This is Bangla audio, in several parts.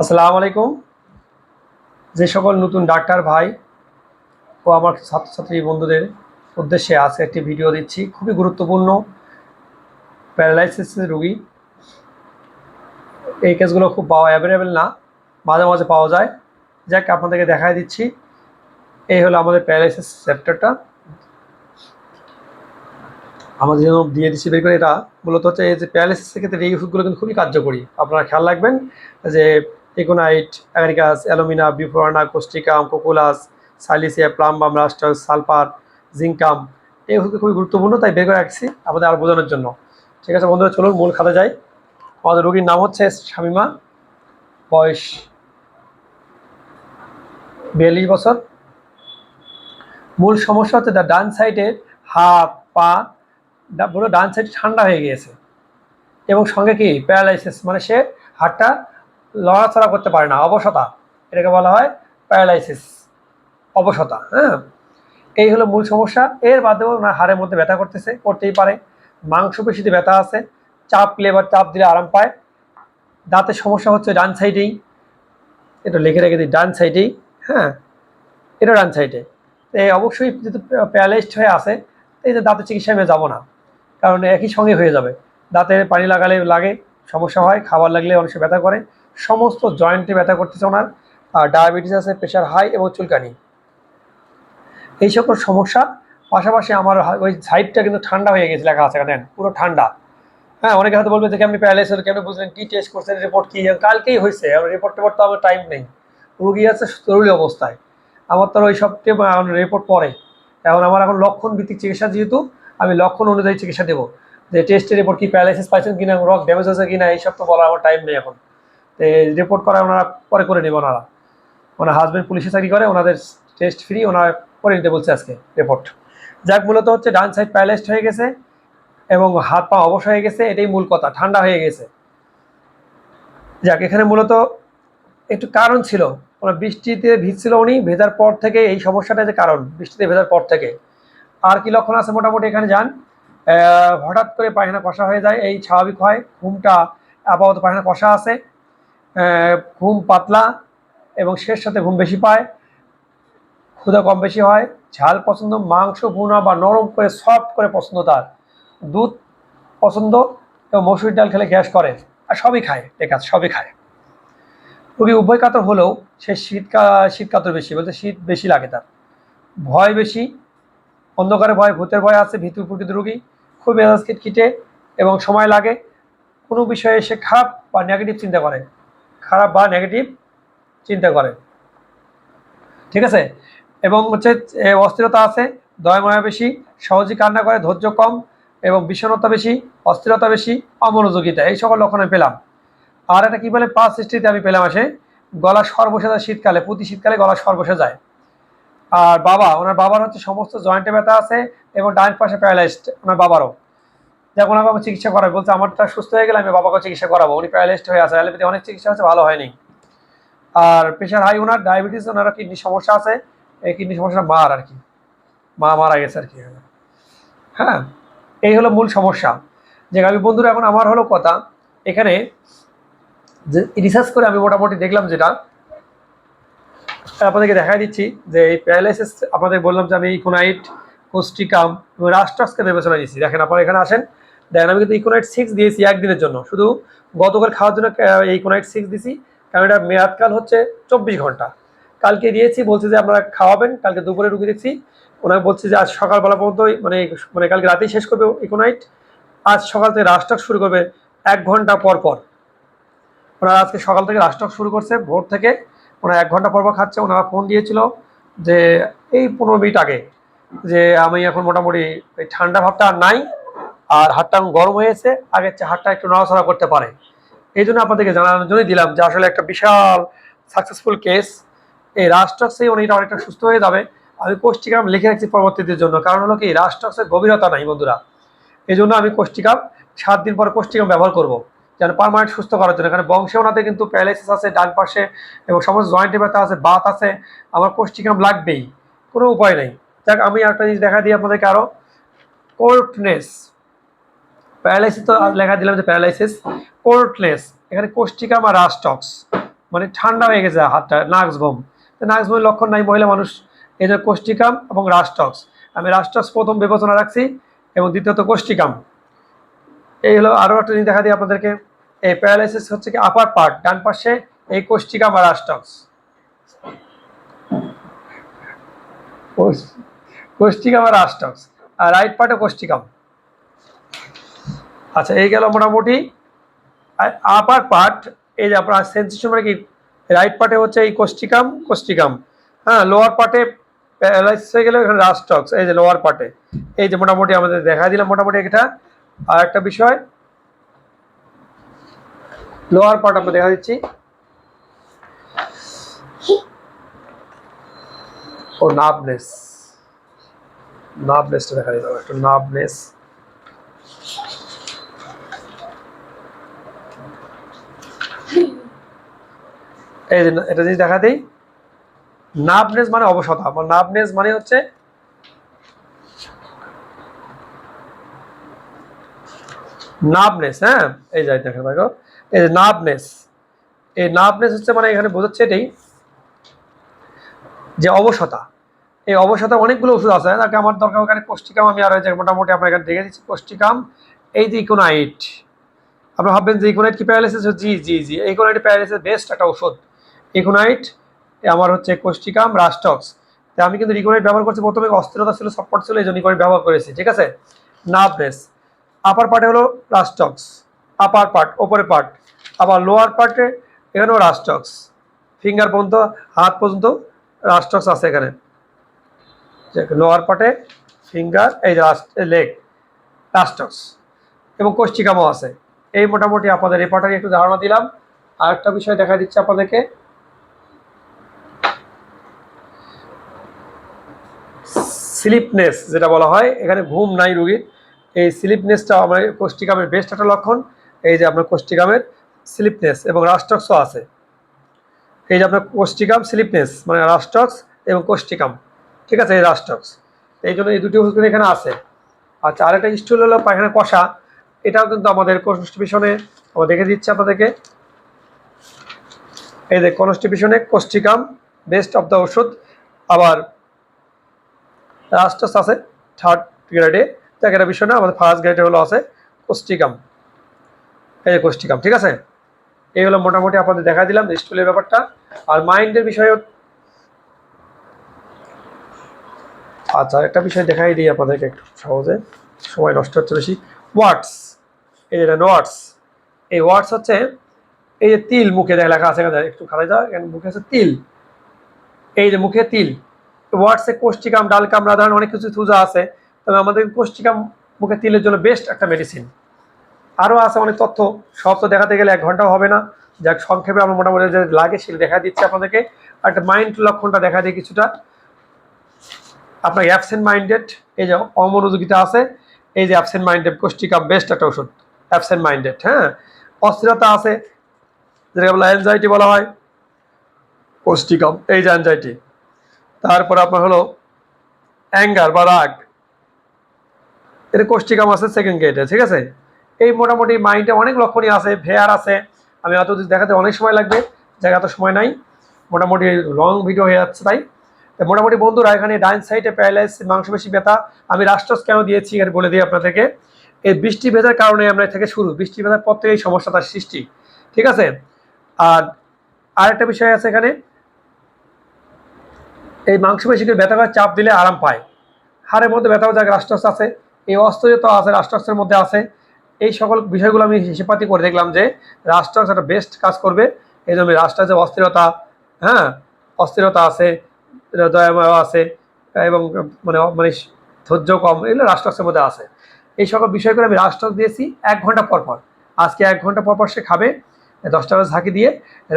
আসসালামু আলাইকুম। যে সকল নতুন ডাক্তার ভাই ও আমার ছাত্রছাত্রী বন্ধুদের উদ্দেশ্যে আজকে একটি ভিডিও দিচ্ছি। খুবই গুরুত্বপূর্ণ প্যারালাইসিসের রুগী। এই কেসগুলো খুব পাওয়া অ্যাভেলেবেল না, মাঝে মাঝে পাওয়া যায়। যাক, আপনাদেরকে দেখাই দিচ্ছি। এই হলো আমাদের প্যারালাইসিস চ্যাপ্টারটা আমাদের জন্য দিয়ে দিচ্ছি বের করে। এটা মূলত হচ্ছে এই যে প্যারালাইসিসের ক্ষেত্রে এই ওষুধগুলো কিন্তু খুবই কার্যকরী। আপনারা খেয়াল রাখবেন যে ইকোনাইট অ্যাগারিকাস অ্যালুমিনা বিফোরানা কোস্টিকাম কোকুলাস সাইলিসিয়া প্লাম্বাম রাস্টার সালফার, জিঙ্কাম। এই ওষুধ খুবই গুরুত্বপূর্ণ, তাই বের করে রাখছি আমাদের আর বোঝানোর জন্য। ঠিক আছে বন্ধুরা, চলুন মূল খাতা যাই। আমাদের রোগীর নাম হচ্ছে শামিমা, বয়স বিয়াল্লিশ বছর। মূল সমস্যা হচ্ছে তার ডান সাইডে হাত পা, পুরো ডান সাইড ঠান্ডা হয়ে গিয়েছে। এবং সঙ্গে কি, প্যারালাইসিস মানে সে হাতটা লড়াচড়া করতে পারে না, অবসতা। এটাকে বলা হয় প্যারালাইসিস, অবসতা হ্যাঁ? এই হলো মূল সমস্যা। এর বাদেও ওনার হাড়ের মধ্যে ব্যথা করতেছে, করতেই পারে। মাংসপেশিতে ব্যথা আছে, চাপ লেবার চাপ দিলে আরাম পায়। দাঁতের সমস্যা হচ্ছে ডান সাইডেই। এটা লিখে রেখে দিই, ডান সাইডেই হ্যাঁ? এটা ডান সাইডে। এই অবশ্যই যেহেতু প্যারালাইজড হয়ে আছে এই যে দাঁতের চিকিৎসায় আমি যাব না। কারণ একই সঙ্গে হয়ে যাবে। দাঁতে পানি লাগালে লাগে, সমস্যা হয়, খাবার লাগলে অনেক ব্যথা করে। সমস্ত জয়েন্টে ব্যথা করতেছে ওনার, আর ডায়াবেটিস আছে প্রেশার হাই এবং চুলকানি। এই সকল সমস্যা, পাশাপাশি আমার ওই সাইডটা কিন্তু ঠান্ডা হয়ে গেছে, লেখা আছে দেন পুরো ঠান্ডা। হ্যাঁ অনেকে হয়তো বলবে যে, কেমনি প্যারালাইস হলো, কেমনি বুঝলেন, কী টেস্ট করছেন রিপোর্ট কী? কালকেই হয়েছে রিপোর্ট টিপোর্ট তো আমার টাইম নেই। রুগী আছে জরুরি অবস্থায়। আমার তো ওই সব রিপোর্ট পরে। এখন আমার এখন লক্ষণ ভিত্তিক চিকিৎসা যেহেতু, আমি লক্ষণ অনুযায়ী চিকিৎসা দেবো। যে টেস্টের রিপোর্ট কি প্যারালাইসিস পাইছেন কিনা রক ড্যামেজ হয়েছে কিনা, এইসব তো বলার আমার টাইম নেই এখন। রিপোর্ট করা ওনারা পরে করে নেবে ওনারা। ওনার হাজব্যান্ড পুলিশে চাকরি করে, ওনাদের টেস্ট ফ্রি ওনারা করে নিতে বলছে আজকে রিপোর্ট যাক, মূলত হচ্ছে ডান সাইড প্যারালাইজড হয়ে গেছে এবং হাত পা অবশ হয়ে গেছে, এটাই মূল কথা, ঠান্ডা হয়ে গেছে। যাক, এখানে মূলত একটু কারণ ছিল। ওনার বৃষ্টিতে ভিজছিল উনি, ভেজার পর থেকে এই সমস্যাটা যে কারণ, বৃষ্টিতে ভেজার পর থেকে। আর কি লক্ষণ আছে মোটামুটি এখানে যান? হঠাৎ করে পায়খানা কষা হয়ে যায়, এই স্বাভাবিক হয়, ঘুমটা আপাতত পায়খানা কষা আছে। ঘুম পাতলা এবং শেষ সাথে ঘুম বেশি পায়, ক্ষুধা কম বেশি হয়, ঝাল পছন্দ, মাংস, ভুনা বা নরম করে সফট করে পছন্দ তার। দুধ পছন্দ এবং মসুর ডাল খেলে গ্যাস করে আর সবই খায় আছে সবই খায়। রোগী উভয় কাতর হলেও সে শীত কা- শীত কাতর বেশি, বলতে শীত বেশি লাগে তার। ভয় বেশি, অন্ধকারে ভয়, ভূতের ভয় আছে, ভীতু প্রকৃত রোগী। খুব মেজাজ খিটখিটে এবং সময় লাগে। কোনো বিষয়ে সে খারাপ বা নেগেটিভ চিন্তা করে। খারাপ বা নেগেটিভ চিন্তা করে। ঠিক আছে? এবং হচ্ছে অস্থিরতা আছে দয়ময়া বেশি, সহজে কান্না করে, ধৈর্য কম এবং বিষণ্ণতা বেশি, অস্থিরতা বেশি, অমনোযোগিতা, এই সকল লক্ষণ আমি পেলাম। আর এটা কি বলে? পাঁচ সৃষ্টিতে আমি পেলাম আসে, গলা স্বর যায় শীতকালে, প্রতি শীতকালে গলা স্বর যায়। আর বাবা, ওনার বাবার হচ্ছে সমস্ত জয়েন্টে ব্যথা আছে এবং ডাইন পাশে প্যারালাইজড ওনার বাবারও। ওনার বাবা চিকিৎসা করাবে। বলছে, আমারটা সুস্থ হয়ে গেলে আমি বাবাকে চিকিৎসা করাবো। উনি প্যারালাইজড হয়ে আছে। অ্যালোপ্যাথি অনেক চিকিৎসা হচ্ছে ভালো হয়নি। আর প্রেশার হাই, ওনার ডায়াবেটিস, ওনার কিডনি সমস্যা আছে। এই কিডনি সমস্যা মার আর কি। মা মারা গেছে আর কি। হ্যাঁ এই হলো মূল সমস্যা। যে আমি বন্ধুরা, এখন আমার হলো কথা। এখানে যে রিসার্চ করে আমি মোটামুটি দেখলাম যেটা, আপনাদেরকে দেখা দিচ্ছি যে এই প্যারালাইসিস আপনাদের বললাম যে আমি ইকোনাইট কোস্টিকাম এবং রাস্টার্সকে বিবেচনা দিয়েছি দেখেন, আপনারা এখানে আসেন। দেখেন, আমি কিন্তু ইকোনাইট সিক্স দিয়েছি একদিনের জন্য। শুধু গতকাল খাওয়ার জন্য ইকোনাইট সিক্স দিয়েছি কারণ এটা মেয়াদকাল হচ্ছে চব্বিশ ঘণ্টা। কালকে দিয়েছি, বলছে যে আপনারা খাওয়াবেন, কালকে দুপুরে রুগী দেখছি। ওনাকে বলছে যে আজ সকালবেলা পর্যন্তই মানে মানে কালকে রাতেই শেষ করবে ইকোনাইট আজ সকাল থেকে রাস্টাক শুরু করবে এক ঘণ্টা পর পর। ওনারা আজকে সকাল থেকে রাস্টক শুরু করছে, ভোর থেকে। ওনারা এক ঘণ্টা পর পর খাচ্ছে। ওনারা ফোন দিয়েছিল যে, এই পনেরো মিনিট আগে, যে আমি এখন মোটামুটি ঠান্ডা ভাবটা আর নাই। আর হাতটা গরম হয়েছে আগের চেয়ে হাতটা একটু নড়াচড়া করতে পারে। এই জন্য আপনাদেরকে জানানোর জন্যই দিলাম যে আসলে একটা বিশাল সাকসেসফুল কেস এই রাস্টক্সে উনি এটা অনেকটা সুস্থ হয়ে যাবে। আমি কোষ্টিকাম লিখে রাখছি পরবর্তীদের জন্য। কারণ হলো কি রাস্টক্সের গভীরতা নাই বন্ধুরা। এই জন্য আমি কোষ্টিকাম সাত দিন পর কোষ্টিকাম ব্যবহার করব, যেন পারমানেন্ট সুস্থ করার জন্য। কারণ বংশে ওনাদের কিন্তু প্যারালাইসিস আছে, ডান পাশে এবং সমস্ত জয়েন্টে ব্যথা আছে, বাত আছে। আমার কোষ্টিকাম লাগবেই, কোনো উপায় নেই। যাক, আমি একটা জিনিস দেখা দিই আপনাদেরকে আরও কোর্টনেস প্যারালাইসিস তো লেখা দিলাম যে প্যারালাইসিস কোর্টনেস এখানে কোষ্টিকাম আর রাস্টক্স মানে ঠান্ডা হয়ে গেছে হাতটা নাক্স ঘুম তো নাক্স ঘুমের লক্ষণ নাই, মহিলা মানুষ, এই যে কোষ্টিকাম এবং রাস্টক্স আমি রাস্টক্স প্রথম বিবেচনা রাখছি এবং দ্বিতীয়ত কোষ্টিকাম এই হলো আরও একটা জিনিস দেখা দিই আপনাদেরকে। এই প্যারালাইসিস হচ্ছে কি আপার পার্ট ডান পাশে এই কোষ্টিকাম আর রাস্টক্স কোষ্টিকাম আর রাস্টক্স আর রাইট পার্টে কোষ্টিকাম আচ্ছা এই গেল মোটামুটি। আপার পার্ট এই যে আপনার সেন্সেশন মানে কি রাইট পার্টে হচ্ছে এই কোষ্টিকাম কোষ্টিকাম হ্যাঁ লোয়ার পার্টে প্যারালাইসিস হয়ে গেলে এখানে রাস্টক্স এই যে লোয়ার পার্টে এই যে মোটামুটি আমাদের দেখা দিলাম মোটামুটি এটা আর একটা বিষয় লোয়ার পার্ট আমরা দেখা দিচ্ছি। ও নার্ভনেস নার্ভনেসটা দেখা দিলাম, একটু নার্ভনেস এই এটা যদি দেখা দিই। নার্ভনেস মানে অবসতা, আমার নার্ভনেস মানে হচ্ছে নার্ভনেস হ্যাঁ? এই যাই দেখেন দেখো এই যে নার্ভনেস এই নার্ভনেস হচ্ছে মানে এখানে বোঝাচ্ছে এটাই যে অবসতা। এই অবসতা অনেকগুলো ওষুধ আছে, তাকে আমার দরকার ওখানে কোষ্টিকাম আমি আর মোটামুটি আপনার এখানে দেখে দিচ্ছি কোষ্টিকাম এই যে ইকোনাইট। আপনারা ভাববেন যে ইকোনাইট কি প্যারালাইসিস? জি জি জি ইকোনাইট প্যারালাইসিস বেস্ট একটা ওষুধ। ইকোনাইট আমার হচ্ছে কোষ্টিকাম রাস্টক্স তো আমি কিন্তু ইকোনাইট ব্যবহার করছি, প্রথমে অস্থিরতা ছিল সাপোর্ট ছিল, এই জন্য ইকোনাইট ব্যবহার করেছি, ঠিক আছে? নার্ভনেস। আপার পার্টে হলো রাস্টক্স আপার পার্ট ওপরে পার্ট আবার লোয়ার পার্টে এখানেও রাস্টক্স ফিঙ্গার পর্যন্ত, হাত পর্যন্ত রাস্টক্স আছে এখানে। লোয়ার পার্টে ফিঙ্গার এই লেগ রাস্টক্স এবং কোষ্টিকামও আছে। এই মোটামুটি আপনাদের এই পার্টারে একটু ধারণা দিলাম। আর একটা বিষয় দেখা দিচ্ছে আপনাদেরকে। স্লিপনেস যেটা বলা হয়, এখানে ঘুম নাই রুগীর এই স্লিপনেসটা আমার কোষ্টিকামের বেস্ট একটা লক্ষণ, এই যে আপনার কোষ্টিকামের স্লিপনেস এবং রাস্টক্সও আছে। এই যে আপনার কোষ্টিকাম স্লিপনেস মানে রাস্টক্স এবং কোষ্টিকাম ঠিক আছে, এই রাস্টক্স এই জন্য এই দুটি ওষুধ এখানে আছে। আচ্ছা আরেকটা স্টুল হলো পায়খানা কষা, এটাও কিন্তু আমাদের কনস্টিবিউশনে আমরা দেখে দিচ্ছি আপনাদেরকে। এই যে কনস্টিবিউশনে কোষ্টিকাম বেস্ট অফ দ্য ওষুধ, আবার রাস্টস আছে থার্ড গ্রেডে জায়গাটা বিষয় না, আমাদের ফার্স্ট গ্রেডে হলো আছে কোষ্টিকাম এই যে কোষ্টিকাম ঠিক আছে? এই হলো মোটামুটি আপনাদের দেখা দিলাম স্টুলের ব্যাপারটা। আর মাইন্ডের বিষয়ে আচ্ছা একটা বিষয় দেখাই দিই আপনাদেরকে একটু সহজে। সময় নষ্ট হচ্ছে বেশি। ওয়ার্ডস এই যে ওয়ার্ডস এই ওয়ার্ডস হচ্ছে এই যে তিল মুখে দেখা লেখা আছে একটু খালাই এখানে মুখে আছে তিল। এই যে মুখে তিল। ওয়ার্ডসে কোষ্টিকাম ডালকাম রাধারণ অনেক কিছু থুজা আছে। তবে আমাদের কোষ্টিকাম মুখে তিলের জন্য বেস্ট একটা মেডিসিন আরও আছে অনেক তথ্য, সব তো দেখাতে গেলে এক ঘন্টাও হবে না। যাক, সংক্ষেপে আমরা মোটামুটি যে লাগে সেটা দেখা দিচ্ছি আপনাদেরকে। একটা মাইন্ড লক্ষণটা দেখা দিই কিছুটা। আপনার অ্যাবসেন্ট মাইন্ডেড এই যে অমনোযোগিতা আছে, এই যে অ্যাবসেন্ট মাইন্ডেড কোষ্টিকাম বেস্ট একটা ওষুধ। অ্যাবসেন্ট মাইন্ডেড হ্যাঁ? অস্থিরতা আছে, যেটাকে বলা অ্যাংজাইটি বলা হয়। কোষ্টিকাম এই যে অ্যাংজাইটি তারপর আপনার হলো অ্যাঙ্গার বা রাগ। এটা কোষ্টিকাম আছে সেকেন্ড গেটে ঠিক আছে? এই মোটামুটি মাইন্ডে অনেক লক্ষণই আছে, ভেয়ার আছে। আমি অত দেখাতে অনেক সময় লাগবে, জায়গা তো সময় নাই। মোটামুটি লং ভিডিও হয়ে যাচ্ছে তাই। মোটামুটি বন্ধুরা, এখানে ডাইন সাইডে প্যারালাইস মাংসপেশি ব্যথা, আমি রাষ্ট্রস কেন দিয়েছি এর বলে দিই আপনাদেরকে। এই বৃষ্টি ভেজার কারণে আমরা থেকে শুরু, বৃষ্টি ভেজার পর থেকে এই সমস্যাটার সৃষ্টি, ঠিক আছে? আর আরেকটা বিষয় আছে এখানে এই মাংসপেশিকে ব্যথা করে চাপ দিলে আরাম পায়। হাড়ের মধ্যে ব্যথাও জায়গায় রাষ্ট্রস আছে। এই অস্থিরতা আছে রাষ্ট্রসের মধ্যে আছে। এই সকল বিষয়গুলো আমি হিসেবাতি করে দেখলাম যে রাষ্ট্রস একটা বেস্ট কাজ করবে। এই জন্য রাষ্ট্রের যে অস্থিরতা হ্যাঁ অস্থিরতা আছে, দয়াময় আছে, এবং মানে মানে ধৈর্য কম, এগুলো রাষ্ট্রসের মধ্যে আছে। এই সকল বিষয়গুলো আমি রাষ্ট্রস দিয়েছি এক ঘণ্টা পর পর। আজকে এক ঘণ্টা পর পর সে খাবে, দশটা বাজে ঝাঁকি দিয়ে।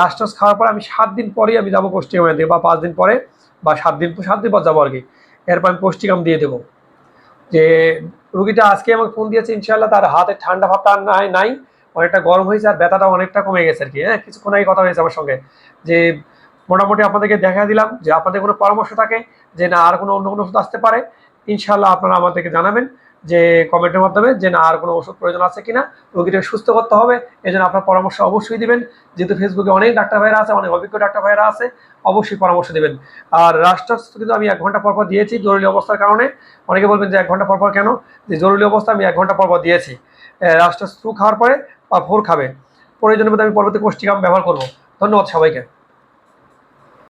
রাষ্ট্রস খাওয়ার পর আমি সাত দিন পরেই আমি যাব থেকে বা পাঁচ দিন পরে। বা সাত দিন সাত দিন পর যাব আর কি। এরপর আমি পৌষ্টিকাম দিয়ে দেবো। যে রুগীটা আজকে আমাকে ফোন দিয়েছে ইনশাল্লাহ তার হাতে ঠান্ডা ভাবটা নাই নাই। অনেকটা গরম হয়েছে আর ব্যথাটা অনেকটা কমে গেছে আর কি হ্যাঁ? কিছুক্ষণ আগে কথা হয়েছে আমার সঙ্গে। যে মোটামুটি আপনাদেরকে দেখা দিলাম, যে আপনাদের কোনো পরামর্শ থাকে, যে না, আর কোনো অন্য কোনো ওষুধ আসতে পারে ইনশাল্লাহ আপনারা আমাদেরকে জানাবেন। যে কমেন্টের মাধ্যমে যে না, আর কোনো ওষুধ প্রয়োজন আছে কিনা, রোগীটাকে সুস্থ করতে হবে। এই জন্য আপনার পরামর্শ অবশ্যই দিবেন। যেহেতু ফেসবুকে অনেক ডাক্তার ভাইরা আছে, অনেক অভিজ্ঞ ডাক্তার ভাইরা আছে, অবশ্যই পরামর্শ দিবেন। আর রাষ্ট্রস্বাস্থ্য কিন্তু আমি এক ঘণ্টা পর পর দিয়েছি জরুরি অবস্থার কারণে। অনেকে বলবেন যে এক ঘণ্টা পর পর কেন? যে জরুরি অবস্থা আমি এক ঘণ্টা পর পর দিয়েছি। রাষ্ট্রস্ত্রু খাওয়ার পরে বা ভোর খাবে। প্রয়োজনের মধ্যে আমি পরবর্তী কোষ্টিকাম ব্যবহার করব। ধন্যবাদ সবাইকে।